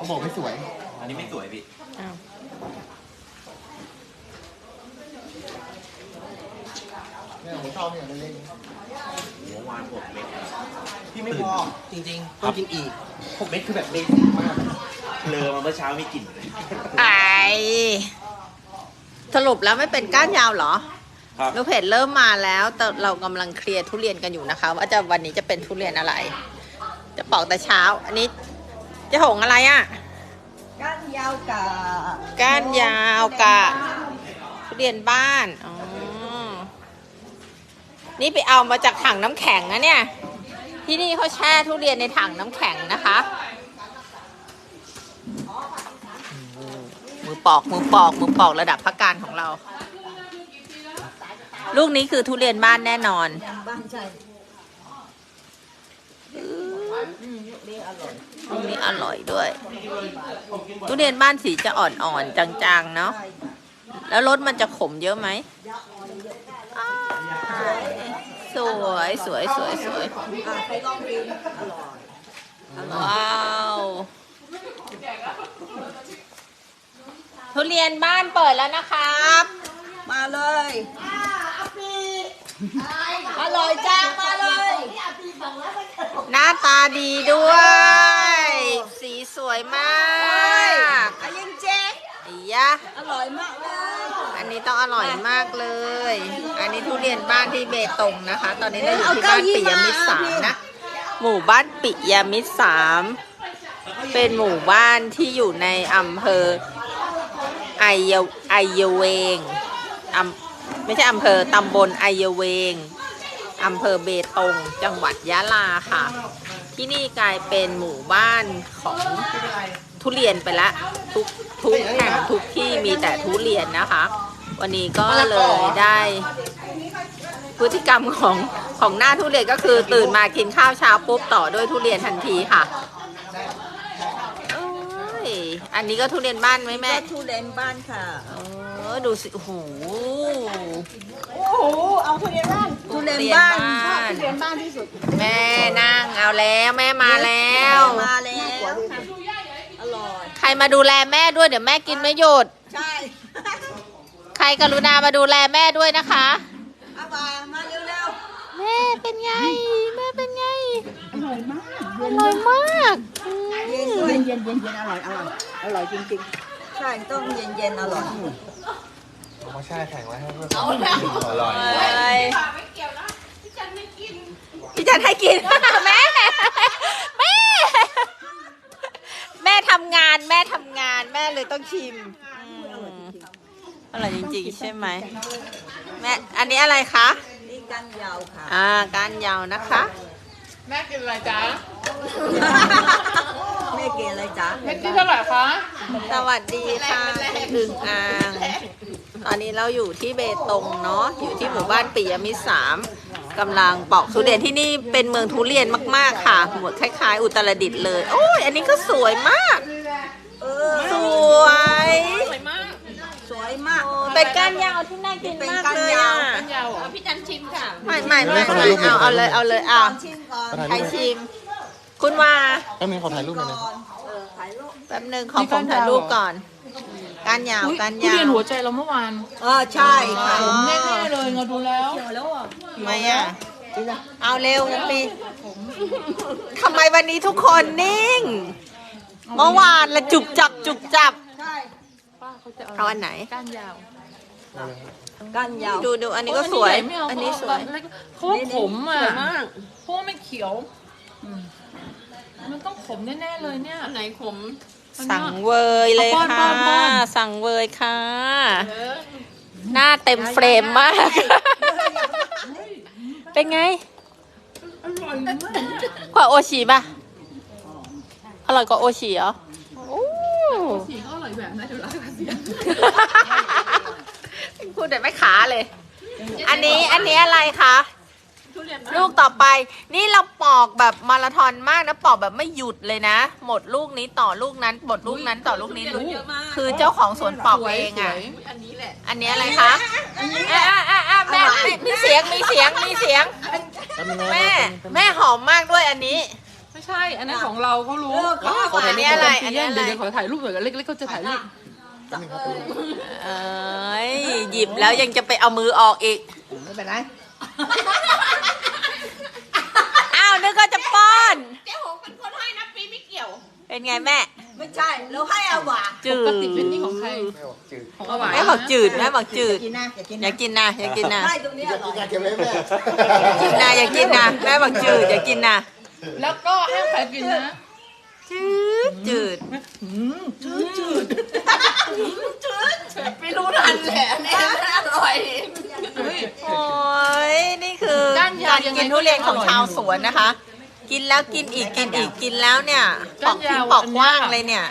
เขาบอกไม่สวย อันนี้ไม่สวยพี่อ้าวเนี่ยผมชอบเนี่ยเล่นหัววานหกเม็ดๆพี่ไม่พอจริงๆต้องกินอีกหกเม็ดคือแบบเบสิกมากเลอมาเมื่อเช้ามีกลิ่นเลยไอสรุปแล้วไม่เป็นก้านยาวเหรอครับลูกเพจเริ่มมาแล้วแต่เรากำลังเคลียร์ทุเรียนกันอยู่นะคะ ว่าจะวันนี้จะเป็นทุเรียนอะไร จะปอกแต่เช้า อันนี้จะหงอะไรอะ่ะก้าน ยาวกับก้านยาวกะทุเรียนบ้าน อ๋อ นี่ไปเอามาจากถังน้ำแข็งนะเนี่ย ที่นี่เขาแช่ทุเรียนในถังน้ำแข็งนะคะ มือปอก มือปอก มือปอกระดับพักการของเรา ลูกนี้คือทุเรียนบ้านแน่นอน บ้านใช่ ลูกนี้อร่อยด้วย ทุเรียนบ้านสีจะอ่อนๆจางๆเนาะ แล้วรสมันจะขมเยอะไหมอ้ายสวยสวยสวยสวยอะไปลองกินอร่อยว้าวทุเรียนบ้านเปิดแล้วนะครับ มาเลยอร่อยจังมาเลย หน้าตาดีด้วย สีสวยมากอายิงเจ๊ไอ้ยะอร่อยมากเลยอันนี้ต้องอร่อยมากเลย อันนี้ทุเรียนบ้านที่เบตงนะคะ ตอนนี้เราอยู่ที่บ้านปิยมิตรสามนะ หมู่บ้านปิยมิตรสามเป็นหมู่บ้านที่อยู่ในอำเภอไอยไอยเวงอำไม่ใช่อำเภอตำบลไอยเวง อำเภอเบตง จังหวัดยะลาค่ะ ที่นี่กลายเป็นหมู่บ้านของทุเรียนไปละทุกทุกแห่งทุกที่มีแต่ทุเรียนนะคะ วันนี้ก็เลยได้พฤติกรรมของของหน้าทุเรียนก็คือตื่นมากินข้าวเช้าปุ๊บต่อด้วยทุเรียนทันทีค่ะโอ้ยอันนี้ก็ทุเรียนบ้านไหมแม่ก็ทุเรียนบ้านค่ะเออดูสิโอ้โหโอ้โหเอาทุเรียนบ้านทุเรียนบ้านานที่สุดแม่นั่งเอาแล้วแม่มาแล้ว มาแล้วอร่อย ใครมาดูแลแม่ด้วยเดี๋ยวแม่กินไม่หยุด ใช่ ใครกรุณามาดูแลแม่ด้วยนะคะเอามามาเร็วแม่เป็นไง แม่เป็นไงๆอร่อยมาก อร่อยมากอืเย็นมด้วยเย็นเย็นเย็นอร่อยอร่อยอร่อยจริงๆ ใช่ต้องเย็นเย็นๆอร่อยผมมาแช่แข็งไว้ให้ด้วยอร่อย พี่จันให้กิน แม่ แม่ แม่ทำงานแม่ทำงานแม่เลยต้องชิมอืมอร่อยจริงๆใช่ไหมแม่อันนี้อะไรคะนี่กันยาวค่ะอ่าก้านยาวนะคะ แม่กินอะไรจ๊ะ แม่เกอะไรจ๊ะเม็ดที่เท่าไหร่คะ สวัสดีค่ะคุณอึ่งอ่าง ตอนนี้เราอยู่ที่เบตงเนาะอยู่ที่หมู่บ้านปิยมิตรสามกำลังปอกทุเรียนที่นี่เป็นเมืองทุเรียนมากๆค่ะหมดคล้าย ๆ อุตรดิตถ์เลย โอ้ยอันนี้ก็สวยมากเออสวยสวยมากสวยมากเป็นก้านยาวที่น่ากินมากเลยอะกันยาวเหรอพี่จันชิมค่ะไม่ไม่ไม่ไม่เอาเอาเลยเอาเลยอะชิมก่อนใครชิม คุณว่าแป๊บนึงขอถ่ายรูปหน่อยนะก่อนเออถ่ายรูปแป๊บนึงขอผมถ่ายรูปก่อน ก้านยาวก้านทุยาเรียนวหัวใจเราเมื่อวานเออใช่ค่ะอ๋อแน่ๆเลยเราดูแล้ว ทำไมอะเอาเร็วนะปีทำไมวันนี้ทุกคนนิ่ง เมื่อวานละจุบจับจุบจับใช่ป้าเขาจะเอาอันไหน ก้านยาวกันยาว ดูดูอันนี้ก็สวย ไม่เอาอันนี้สวยเพราะว่าผมอะเพราะว่าไม่เขียว มันต้องขมแน่ๆเลยเนี่ย ไหนขม สั่งเวยเลยเอาป้ค่ะอนป้อนป้อนสั่งเวยค่ะ หน้าเต็มเฟรมมาก เป็นไงอร่อยมากกว่าโอชิป่ะ อร่อยกว่าโอชิเหรอโอ้สีก็อร่อยแบบนั้นอยู่แล้วค่ะเสียพูดแต่ไม่ขาเลย อันนี้อันนี้อะไรคะ ลูกต่อไป นี่เราปอกแบบมาราธอนมากนะปอกแบบไม่หยุดเลยนะ หมดลูกนี้ต่อลูกนั้น หมดลูกนั้นต่อลูกนี้ลูกคือเจ้าของสวนปอกเองอะอันนี้แหละ อันนี้อะไรคะอะอะอะอะแม่แม่มีเสียงมีเสียงมีเสียงแป๊บนึงนะแม่ แม่หอมมากด้วยอันนี้ ไม่ไม่ใช่ อันนั้นของเราเขารู้เออเขาเอาอัฝานนี้อะไรอันเดี๋นี้ยวอะไรเดี๋ยวขอถ่ายรูปหน่อยเล็กๆเขาจะถ่ายรูปเอ้ยหยิบแล้วยังจะไปเอามือออกอีก ไม่เป็นไร อ้าวนึกก็จะป้ อนเจ๊หงเป็นคนให้นะปีไม่เกี่ยว เป็นไงแม่ ไม่ใช่เราให้เอาหวานจืปดกติเป็นนี่ของใครของอาหวานแม่บอกจืดแม่บอกจืดกินนะอย่ากินอยากกินนะอยากกินนะให้ตรงนี้อร่อยเก็บไว้แม่กินนะอยากกินนะแม่บอกจืดอยากกินนะแล้วก็ห้ามใครกินนะจืดจืดไม่รู้ทันแหละนี่อร่อยเฮ้ย โอ้ยนี่คือก้านยาวการยังไงกินทุเรียนของก็อร่อยชาวสวนนะคะ กินแล้วกินอีกกินอีกกินแล้วเนี่ยปอกก้านทิ้ยางวปอกกว้างอันเนี้ยเลยเนี่ย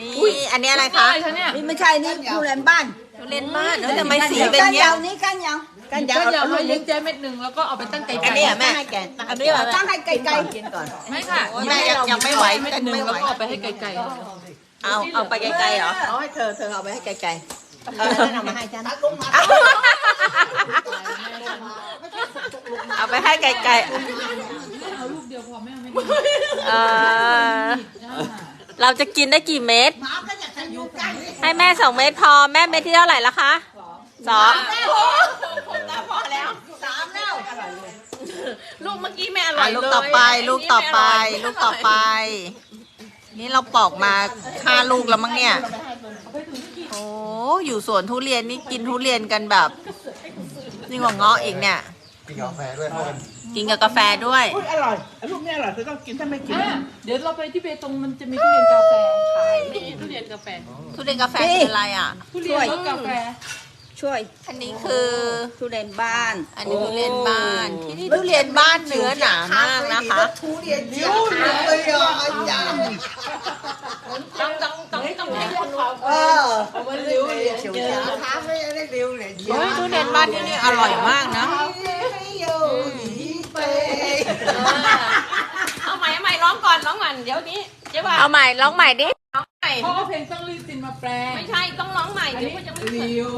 นี่อันนี้อะไรคะอะไรคะเนี่ย นี่ไม่ใช่นี่ทุเรียนบ้านทุเรียนบ้านแล้วทำไมสีเป็นก้านเงี้ยยาวนี่ก้านยาวก้านยาวก็อย่าเอาให้ลูกเลี้นี้ยงเจ๊เม็ดหนึ่งแล้วก็เอาไปตั้งไกลๆอันนี้เหรอแม่ให้แกอันนี้เหรอแม่ตั้งให้ไกลๆกินก่อนไม่ค่ะโอ้ยแม่ยังยังไม่ไหวเม็ดหนึ่งไม่ไหวแล้วก็เอาไปให้ไกลเอาเอาไปไกลๆเหรอเอาให้เธอเธอเอาไปให้ไกลๆเออนั่นเอามาให้ฉันเอาไปให้ไกลๆเอาลูกเดียวพอแม่เอาไม่ได้ๆเออเราจะกินได้กี่เม็ดให้แม่สองเม็ดพอแม่เม็ดที่เท่าไหร่ละคะสองพอแล้วสามแล้วลูกเมื่อกี้แม่อร่อะอยลูกเลยต่อไปลูกต่อไป ลูกต่อไป นี่เราปอกมาห้าลูกแล้วมั้งเนี่ยโอ้อยู่สวนทุเรียนนี่กินทุเรียนกันแบบยิ่งกว่าเงาะอีกเนี่ยกินกาแฟด้วยเพราะมัน กินกับกาแฟด้วยอร่อยลูกนี้อร่อยเธอต้องกินถ้าไม่กินอะเดี๋ยวเราไปที่เบตงมันจะมีทุเรียนกาแฟขายนี่ทุเรียนกาแฟทุเรียนกาแฟคืออะไรอะ ทุเรียนรสกาแฟ ช่วย อันนี้คือทุเรียนบ้าน อันนี้ทุเรียนบ้าน ที่นี่ทุเรียนบ้านเนื้อหนามากนะคะทุเรียนเยอะเลยอะอาจารย์ต้องต้องต้องต้องให้คนเขาเออมันเร็วเลยเฉียวจ๋าท้าไม่ได้เร็วเลยเฮ้ยทุเรียนบ้านที่นี่อร่อยมากนะ เอาใหม่เอาใหม่ร้องก่อนร้องก่อนเดี๋ยวนี้เจ๊ว่าเอาใหม่ร้องใหม่ดิเพราะว่าเพลงต้องรีบซินมาแปลงไม่ใช่ต้องร้องใหม่เดี๋ยวก็จะไม่เร็ว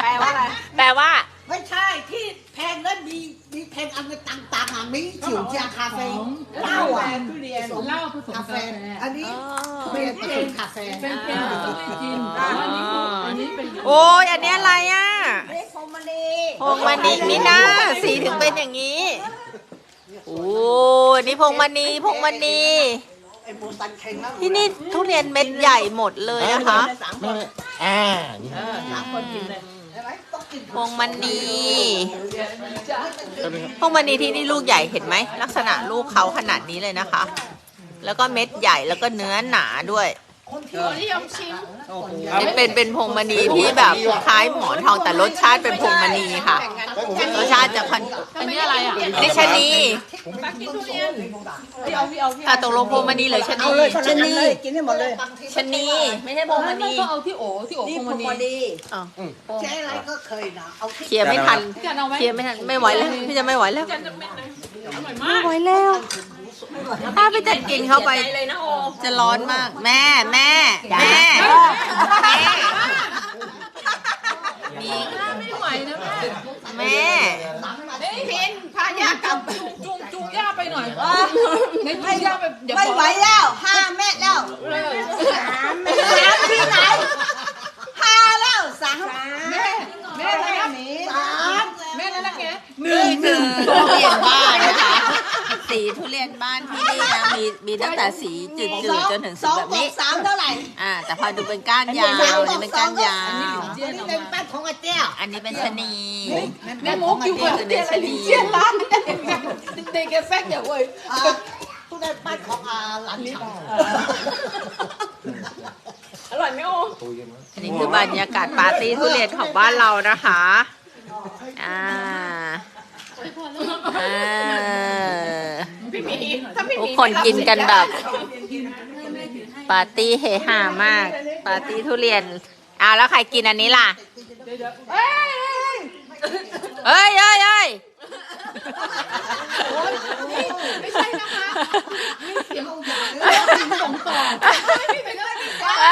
แปลว่าอะไรแปลว่า ไม่ใช่ที่ แพงนั้นมีมีแพงอันต่างๆอะมีจิ๋วจาคาเฟ่เหล้าอะทุเรียนเหล้าผสมกาแฟอันนี้ทุเรียนผสมคาเฟ่เป็นเป็นต้องรีบกินแต่ว่าอันนี้คืออันนี้เป็นโอ้ยอันนี้อะไรอะนี่พรหมณีพวงมณีนี่นะสีถึงเป็นอย่างนี้โอ้ยนี่พวงมณีพวงมณีไอ้โบตันเข่งแล้วที่นี่ทุเรียนเม็ดใหญ่หมดเลยนะคะแม่อ่านี่สามคนกินเลย พวงมณีพวงมณีที่นี่ลูกใหญ่เห็นไหมลักษณะลูกเขาขนาดนี้เลยนะคะ แล้วก็เม็ดใหญ่แล้วก็เนื้อหนาด้วย นิยมชิมเป็นเป็นเป็นพวงมณีที่แบบคล้ายหมอนทองแต่รสชาติเป็นพวงมณีค่ะ รสชาติจะพันอันนี้อะไรอะนี่ชะนีปักกินทุเรียนพี่เอาพี่เอาพี่ค่ะตกลงพวงมณีหรือชะนีชนีกินให้หมดเลยชะนีไม่ใช่พวงมณีก็เอาที่โอที่โอนี่พพวรงหมมณีณีอ๋อเจ๊อะไรก็เคยนะเอาที่เคลียร์ไม่ทันจะเอาไหมเคลียร์ไม่ทันไม่ไหวแล้วพี่จะไม่ไหวแล้วจะเม็ดเลยอร่อยมาไม่กไหวแล้ว ถ้าไปจัดกินเข้าไปใจเลยนะโอ จะร้อนมาก แม่แม่แม่แม่มี ไม่ไหวนะแม่ แม่ เฮ้ยพินพายากลับจูงจูงจูงย่าไปหน่อยไม่จูงย่าไปเดี๋ยว ไม่ไหวแล้วห้าเม็ดแล้ว เลย สามเม็ดสามที่ไหนห้าแล้วสาม แม่แม่นะ สาม แม่นะนักแก นี่คือทุเรียนบ้านนะคะ สีทุเรียนบ้านที่นี่นะมีมีตั้งแต่สี จืดๆจนถึงสสีองแบบบวนี้กสามเท่าไหร่อ่า แต่พอดูเป็นก้านยาวนี่เป็นก้านยาวเจียนนี่ออกเป็นมาแป้งของอาเจ้าอันนี้เป็นชะนีแม่มุกอยู่กับเจียนอะไรเจียนร้านเด็กแกแฟกอย่าเว้ยอ่าทุเรียนแป้งของอาหลานลิบอร่อยไหมโออันนี้คือบรรยากาศปาร์ตี้ทุเรียนของบ้านเรานะคะ อ่าอ่าพี่มีถ้าพี่ทุกมีคนกินกันแบบ ปาร์ตี้เฮฮามาก ปาร์ตี้ทุเรียนอ้าวแล้วใครกินอันนี้ล่ะเอ้ยเอ้ยเอ้ยไม่ใช่นะคะมีเสียงส่งต่อไม่เป็นไรไม่เป็นไร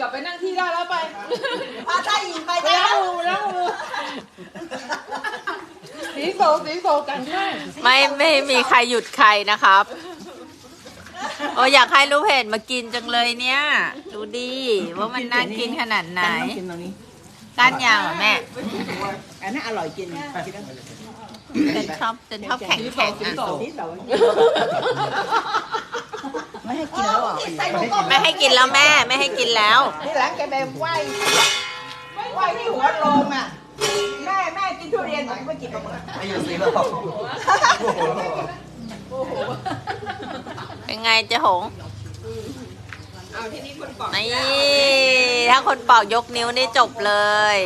กลับไปนั่งที่ได้แล้วไปพาได้หญิงไปไปได้ล้างมือล้างมือ สีโซสีโซกันใช่ไม่ไม่มีใครหยุดใครนะครับ โอ้อยากให้ลูกเพจมากินจังเลยเนี่ย ดูดิว่ามันน่ากินขนาดไหนกินตรงนี้ก้านยาวเหรอแม่ อันนั้นอร่อยจริงเป็นชอบเป็นชอบแข็งแข็งๆอะนิดเดียวไม่ให้กินแล้วอะไม่ให้กินแล้วแม่ ไม่ให้กินแล้วที่หลังแกไปไหว้ไหว้ที่หัวโลงอะ แม่แม่กินทุเรียนหนูไม่กินปลาหมึกไม่อยู่สีแบบเป็นไงเจ๊หงนี่ถ้าคนปอกยกนิ้วนี่จบเลย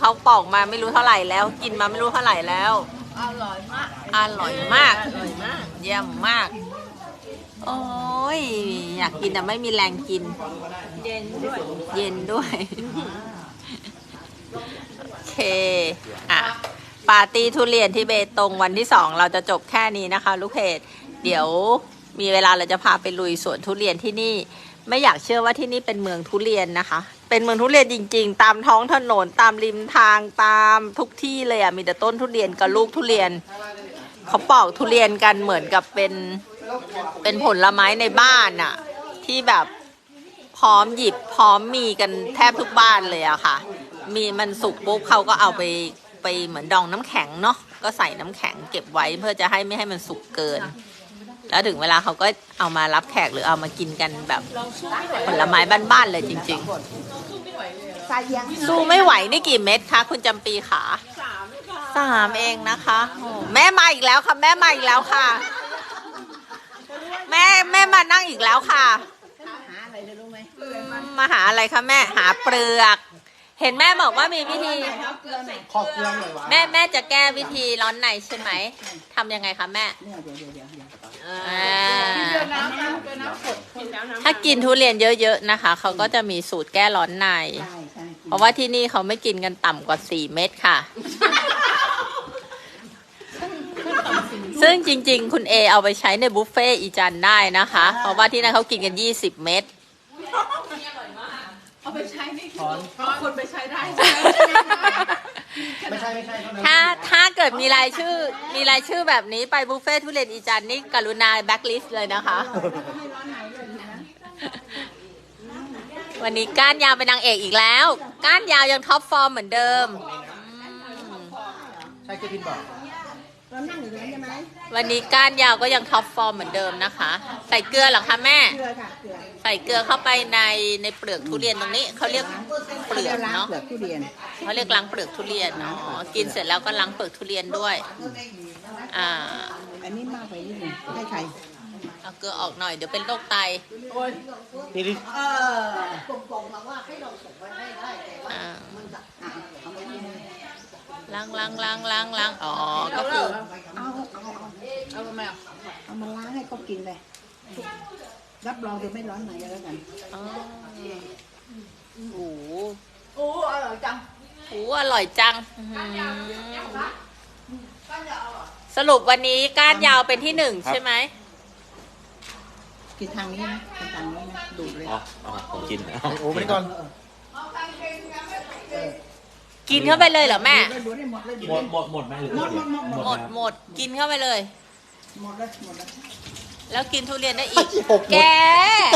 เขาปอกมาไม่รู้เท่าไหร่แล้ว กินมาไม่รู้เท่าไหร่แล้วอร่อยมากอร่อยมากเยี่ยมมาก โอ้ยอยากกินแต่ไม่มีแรงกิน เย็นด้วย เย็นด้วยโอ เคอะปาร์ตี้ทุเรียนที่เบตงวันที่สองเราจะจบแค่นี้นะคะ ลูกเพจเดี๋ยวมีเวลาเราจะพาไปลุยสวนทุเรียนที่นี่ ไม่อยากเชื่อว่าที่นี่เป็นเมืองทุเรียนนะคะ เป็นเมืองทุเรียนจริง ๆ ตามท้องถนนตามริมทางตามทุกที่เลยอะมีแต่ต้นทุเรียนกับลูกทุเรียนเขาปอกทุเรียนกันเหมือนกับเป็นเป็นผลไม้ในบ้านอะ ที่แบบพร้อมหยิบพร้อมมีกันแทบทุกบ้านเลยอะค่ะ มีมันสุกปุ๊บเขาก็เอาไปไปเหมือนดองน้ำแข็งเนาะก็ใส่น้ำแข็งเก็บไว้เพื่อจะให้ไม่ให้มันสุกเกิน แล้วถึงเวลาเขาก็เอามารับแขกหรือเอามากินกันแบบผลไม้บ้านๆเลยจริงใส่ยังๆสู้ไม่ไหวนี่กี่เม็ดคะคุณจำปีขาสามเองนะคะโอ้แม่มาอีกแล้วค่ะ แม่มาอีกแล้วค่ะ แม่แม่มานั่งอีกแล้วค่ะหาอะไรเลยรู้ไหมมาหาอะไรคะแม่หาเปลือก เห็นแม่บอกว่ามีวิธี ขอเกลือหน่อยวะแม่แม่จะแก้วิธีร้อนในใช่ไหมทำยังไงคะแม่เนี่ยเดี๋ยวเดี๋ยวเดี๋ยวเดี๋ยวอ่าเดือนน้ำน้ำเดือนน้ำกดกินน้ำน้ำถ้ากินทุเรียนเยอะๆนะคะ เขาก็จะมีสูตรแก้ร้อนใน ใช่ใช่เพราะว่าที่นี่เขาไม่กินกันต่ำกว่า 4 เม็ดค่ะ ซึ่งจริงๆ คุณเอเอาไปใช้ในบุฟเฟ่ต์อีจันได้นะคะ เพราะว่าที่นั่นเขากินกัน 20 เม็ด เอาไปใช้นี่คือคนไปใช้ได้ใช่ไหมไม่ใช่ไม่ใช่เท่านั้นถ้าถ้าเกิดมีรายชื่อมีรายชื่อแบบนี้ไปบุฟเฟ่ต์ทุเรียนอีจันนี่กรุณาแบ็คลิสต์เลยนะคะ วันนี้ก้านยาวเป็นนางเอกอีกแล้ว ก้านยาวยังท็อปฟอร์มเหมือนเดิมอืมใช่เจพินบอก เรานั่งอยู่ตรงนั้นใช่ไหมวันนี้ก้านยาวก็ยังท็อปฟอร์มเหมือนเดิมนะคะ ใส่เกลือเหรอคะแม่ เกลือค่ะเกลือใส่เกลือเข้าไปในในเปลือกทุเรียนตรงนี้เขาเรียกเปลือกล้างเนาะเปลือกทุเรียน เขาเรียกล้างเปลือกทุเรียนเนาะกินเสร็จแล้วก็ล้างเปลือกทุเรียนด้วยอ่าอันนี้มากไปนิดนึงให้ใครเอาเกลือออกหน่อยเดี๋ยวเป็นโรคไตนี่ดิเอออ่า ล้างล้างล้างล้างล้างอ๋อ ก็คือ เอา เอา เอาเอาทำไมอะเอามาล้างให้เขากินเลยรับรองจะไม่ร้อนไหนก็แล้วกันอ๋อโอ้โหโอ้อร่อยจังโอ้โหอร่อยจังอื้อหือสรุปวันนี้ก้านยาวเป็นที่หนึ่งใช่ไหม กินทางนี้นะกินทางนี้นะดูดเลย อ๋ออ๋อผมกิน โอ้ไม่ได้ก่อน กินเข้าไปเลยเหรอแม่ดูดให้หมดเลยหมดหมดหมดไหมหรือหมดหมดหมดหมดหมดกินเข้าไปเลย หมดเลยหมดเลยแล้วกินทุเรียนได้อีก หกหมแกด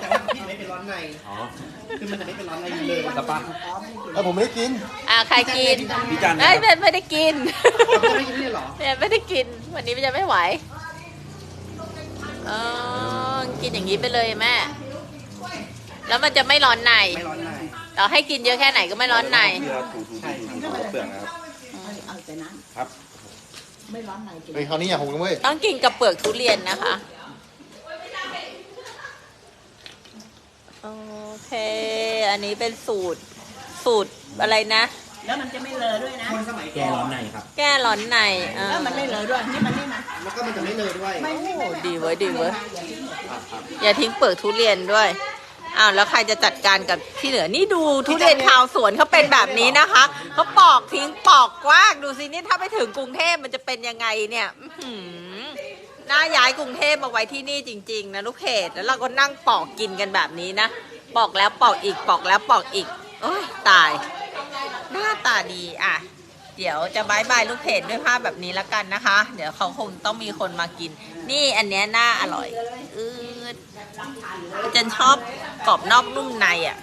แต่ว่าพี่ไม่เป็นร้อนในอ๋อคือมันจะไม่เป็นร้อนในเลยสปาเออผมไม่ได้กิน อ่าใครกินพี่จันนะเอ้ยไม่ไม่ได้กินจะไม่กินเลยเหรอ เนี่ยไม่ได้กิน วันนี้มันจะไม่ไหว เออ กินอย่างนี้ไปเลยแม่ แล้วมันจะไม่ร้อนใน ไม่ร้อนในเราให้กินเยอะแค่ไหนก็ไม่ร้อนในเพื่อถูถูถูถูถูเปลือกนะครับ เอาแต่นั้นครับไม่ร้อนในกิน เฮ้ยคราวนี้อย่าหงกันเว้ย ต้องกินกับเปลือกทุเรียนนะคะ โอเค อันนี้เป็นสูตร สูตรอะไรนะ แล้วมันจะไม่เลอะด้วยนะคนสมัยแก้ร้อนในครับ แก้ร้อนในเออแล้วมันไม่เลอะด้วยนี่มันนี่มันแล้วก็มันจะไม่เลยด้วยไม่ไม่ไม่โอ้ดีเว้ยดีเว้ยอย่าทิ้งหมดอย่าทิ้งเปลือกทุเรียนด้วยอ้าวแล้วใครจะจัดการกับที่เหลือนี่ดูทุเรียนชาวสวนเขาเป็นแบบนี้นะคะเขาปอกทิ้งปอกกว้างดูสินี่ถ้าไปถึงกรุงเทพมันจะเป็นยังไงเนี่ยอื้อหือน่าย้ายกรุงเทพมาไว้ที่นี่จริง ๆ นะลูกเพจแล้วเราก็นั่งปอกกินกันแบบนี้นะปอกแล้วปอกอีกปอกแล้วปอกอีกโอ้ยตาย หน้าตาดีอะ เดี๋ยวจะบายบายลูกเพจด้วยภาพแบบนี้แล้วกันนะคะ เดี๋ยวเขาคงต้องมีคนมากิน นี่อันเนี้ยหน้าอร่อยอืดจันชอบกรอบนอกนุ่มในอะ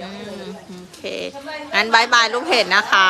อืมโอเคงั้นบายบายลูกเพจนะคะ